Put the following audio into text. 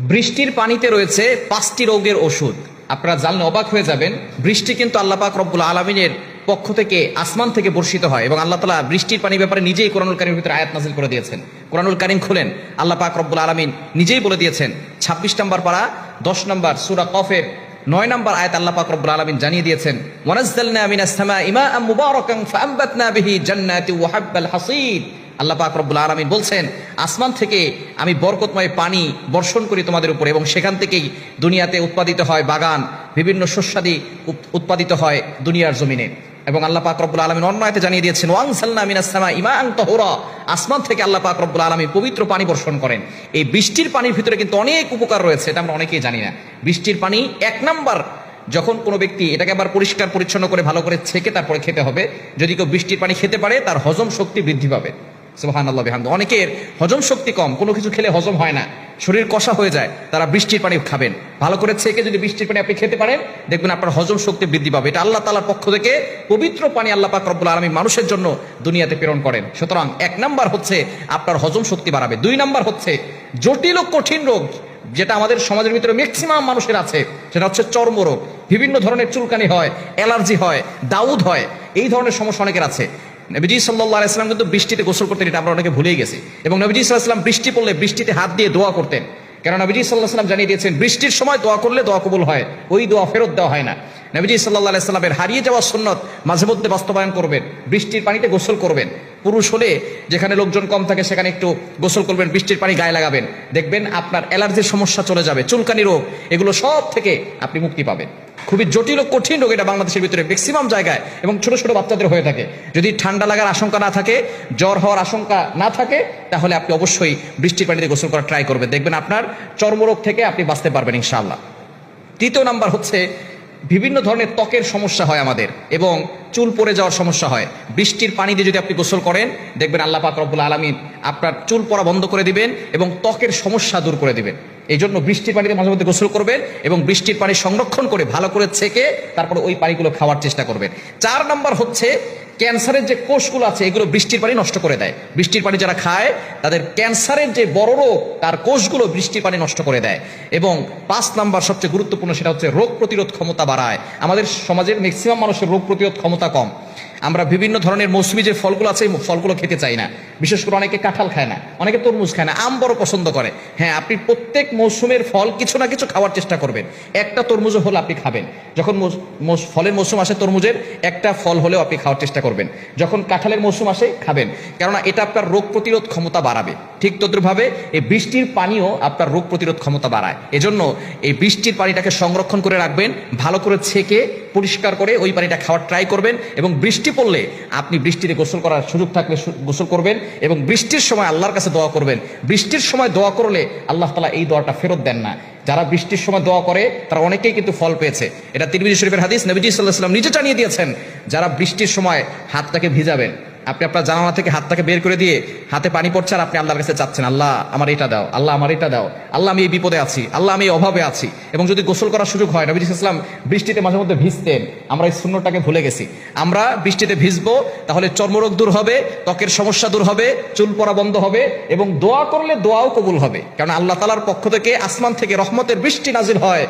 বৃষ্টির পানিতে রয়েছে পাঁচটি রোগের ওষুধ। আপনারা জানলে অবাক হয়ে যাবেন, বৃষ্টি কিন্তু আল্লাহ পাক রব্বুল আলমিনের পক্ষ থেকে আসমান থেকে বর্ষিত হয় এবং আল্লাহ তালা বৃষ্টির পানি ব্যাপারে নিজেই কোরআনুল কারিমের ভিতরে আয়াত নাজিল করে দিয়েছেন। কোরআনুল কারিম খুলেন, আল্লাহ পাক রব্বুল আলমিন নিজেই বলে দিয়েছেন, ছাব্বিশ নম্বর পারা, দশ নম্বর সুরা কফের, নয় নম্বর আয়াত আল্লাহ পাক রব্বুল আলমিন জানিয়ে দিয়েছেন, ওয়ানাজ্জালনা মিনাস সামাই ইমাআম মুবারাকান ফাআমবাতনা বিহি জান্নাতি ওয়া হাব্বাল হাসীদ। আল্লাহ পাক রব্বুল আলমিন বলছেন, আসমান থেকে আমি বরকতময় পানি বর্ষণ করি তোমাদের উপরে এবং সেখান থেকেই দুনিয়াতে উৎপাদিত হয় বাগান, বিভিন্ন শস্যাদি উৎপাদিত হয় দুনিয়ার জমিনে। এবং আল্লাহ পাক রব্বুল আলমিন অন্যায়তে জানিয়ে দিয়েছেন, ওয়াং সাল্লা মিনাসমা ইমাং তহরা। আসমান থেকে আল্লাহ পাক রব্বুল আলমিন পবিত্র পানি বর্ষণ করেন। এই বৃষ্টির পানির ভিতরে কিন্তু অনেক উপকার রয়েছে, এটা আমরা অনেকেই জানি না। বৃষ্টির পানি এক নাম্বার, যখন কোনো ব্যক্তি এটাকে আবার পরিষ্কার পরিচ্ছন্ন করে ভালো করে ছেঁকে তারপরে খেতে হবে। যদি কেউ বৃষ্টির পানি খেতে পারে, তার হজম শক্তি বৃদ্ধি পাবে। বিহামদ অনেকের হজম শক্তি কম, কোনো কিছু খেলে হজম হয় না। শরীর কষা হয়ে যায়, তারা বৃষ্টির পানি খাবেন। ভালো করে ছেঁকে যদি বৃষ্টির পানি আপনি খেতে পারেন, দেখবেন আপনার হজম শক্তি বৃদ্ধি পাবে। এটা আল্লাহ তালার পক্ষ থেকে পবিত্র পানি আল্লাহ পাক রব্বুল আলমী মানুষের জন্য দুনিয়াতে প্রেরণ করেন। সুতরাং এক নাম্বার হচ্ছে আপনার হজম শক্তি বাড়াবে। দুই নাম্বার হচ্ছে জটিল ও কঠিন রোগ, যেটা আমাদের সমাজের ভিতরে ম্যাক্সিমাম মানুষের আছে, সেটা হচ্ছে চর্মরোগ। বিভিন্ন ধরনের চুলকানি হয়, অ্যালার্জি হয়, দাউদ হয়, এই ধরনের সমস্যা অনেকের আছে। নবীজি সাল্লাহ ইসলাম কিন্তু বৃষ্টিতে গোসল করতেন, এটা আমরা অনেকে ভুলেই গেছি। এবং নবীজি সাল্লাহাম বৃষ্টি পড়লে বৃষ্টিতে হাত দিয়ে দোয়া করতেন। কেন নবীজি সাল্লাহ সাল্লাম জানিয়ে দিয়েছেন, বৃষ্টির সময় দোয়া করলে দোয়া কবুল হয়, ওই দোয়া ফেরত দেওয়া হয় না। নবীজি সাল্লাহ সাল্লামের হারিয়ে যাওয়া সুন্নত মাঝে মধ্যে বাস্তবায়ন করবেন, বৃষ্টির পানিতে গোসল করবেন। পুরুষ হলে যেখানে লোকজন কম থাকে, সেখানে একটু গোসল করবেন, বৃষ্টির পানি গায়ে লাগাবেন। দেখবেন আপনার অ্যালার্জির সমস্যা চলে যাবে, চুলকানি রোগ, এগুলো সব থেকে আপনি মুক্তি পাবেন। খুবই জটিল ও কঠিন রোগ এটা বাংলাদেশের ভিতরে ম্যাক্সিমাম জায়গায় এবং ছোট ছোট বাচ্চাদের হয়ে থাকে। যদি ঠান্ডা লাগার আশঙ্কা না থাকে, জ্বর হওয়ার আশঙ্কা না থাকে, তাহলে আপনি অবশ্যই বৃষ্টির পানিতে গোসল করার ট্রাই করবেন। দেখবেন আপনার চর্মরোগ থেকে আপনি বাঁচতে পারবেন ইনশাআল্লাহ। তৃতীয় নাম্বার হচ্ছে বিভিন্ন ধরনের ত্বকের সমস্যা হয় আমাদের এবং চুল পড়ে যাওয়ার সমস্যা হয়। বৃষ্টির পানি দিয়ে যদি আপনি গোসল করেন, দেখবেন আল্লাহ পাক রব্বুল আলমিন আপনার চুল পড়া বন্ধ করে দিবেন এবং ত্বকের সমস্যা দূর করে দিবেন। এই জন্য বৃষ্টির পানিতে মাঝে মধ্যে গোসল করবেন এবং বৃষ্টির পানি সংরক্ষণ করে ভালো করে ছেঁকে তারপর ওই পানিগুলো খাওয়ার চেষ্টা করবেন। চার নম্বর হচ্ছে ক্যান্সারের যে কোষগুলো আছে, এগুলো বৃষ্টির পানি নষ্ট করে দেয়। বৃষ্টির পানি যারা খায়, তাদের ক্যান্সারের যে বড় রোগ, তার কোষগুলো বৃষ্টির পানি নষ্ট করে দেয়। এবং পাঁচ নাম্বার সবচেয়ে গুরুত্বপূর্ণ সেটা হচ্ছে রোগ প্রতিরোধ ক্ষমতা বাড়ায়। আমাদের সমাজের ম্যাক্সিমাম মানুষের রোগ প্রতিরোধ ক্ষমতা কম। আমরা বিভিন্ন ধরনের মৌসুমি যে ফলগুলো আছে ফলগুলো খেতে চাই না। বিশেষ করে অনেকে কাঁঠাল খায় না, অনেকে তরমুজ খায় না, আম বড় পছন্দ করে। হ্যাঁ আপনি প্রত্যেক মৌসুমের ফল কিছু না কিছু খাওয়ার চেষ্টা করবেন। একটা তরমুজও হলে আপনি খাবেন। যখন ফলের মৌসুম আসে তরমুজের, একটা ফল হলেও আপনি খাওয়ার চেষ্টা করবেন। যখন কাঁঠালের মৌসুম আসে, খাবেন। কেননা এটা আপনার রোগ প্রতিরোধ ক্ষমতা বাড়াবে। ঠিক তদ্রুপভাবে এই বৃষ্টির পানিও আপনার রোগ প্রতিরোধ ক্ষমতা বাড়ায়। এজন্য এই বৃষ্টির পানিটাকে সংরক্ষণ করে রাখবেন, ভালো করে ছেঁকে, পরিষ্কার করে ওই পানিটা খাওয়ার ট্রাই করবেন এবং বৃষ্টি পড়লে আপনি বৃষ্টিতে গোসল করার সুযোগ থাকলে গোসল করবেন। এবং বৃষ্টির সময় আল্লাহর কাছে দোয়া করবেন। বৃষ্টির সময় দোয়া করলে আল্লাহ তালা এই দোয়াটা ফেরত দেন না। যারা বৃষ্টির সময় দোয়া করে, তারা অনেকেই কিন্তু ফল পেয়েছে। এটা তিরমিজি শরীফের হাদিস, নবীজি সাল্লাহ সাল্লাম নিজে জানিয়ে দিয়েছেন, যারা বৃষ্টির সময় হাতটাকে ভিজাবেন আপনি আপনার জানালা থেকে হাতটাকে বের করে দিয়ে হাতে পানি পড়ছে আর আপনি আল্লাহর কাছে চাচ্ছেন, আল্লাহ, আমার এটা দাও, আল্লাহ, আমার এটা দাও, আল্লাহ, আমি এই বিপদে আছি, আল্লাহ, আমি এই অভাবে আছি। এবং যদি গোসল করার সুযোগ হয়, নবী ইসলাম বৃষ্টিতে মাঝে মধ্যে ভিজতেন। আমরা এই শূন্যটাকে ভুলে গেছি। আমরা বৃষ্টিতে ভিজবো, তাহলে চর্মরোগ দূর হবে, ত্বকের সমস্যা দূর হবে, চুল পড়া বন্ধ হবে এবং দোয়া করলে দোয়াও কবুল হবে। কারণ আল্লাহ তালার পক্ষ থেকে আসমান থেকে রহমতের বৃষ্টি নাজিল হয়।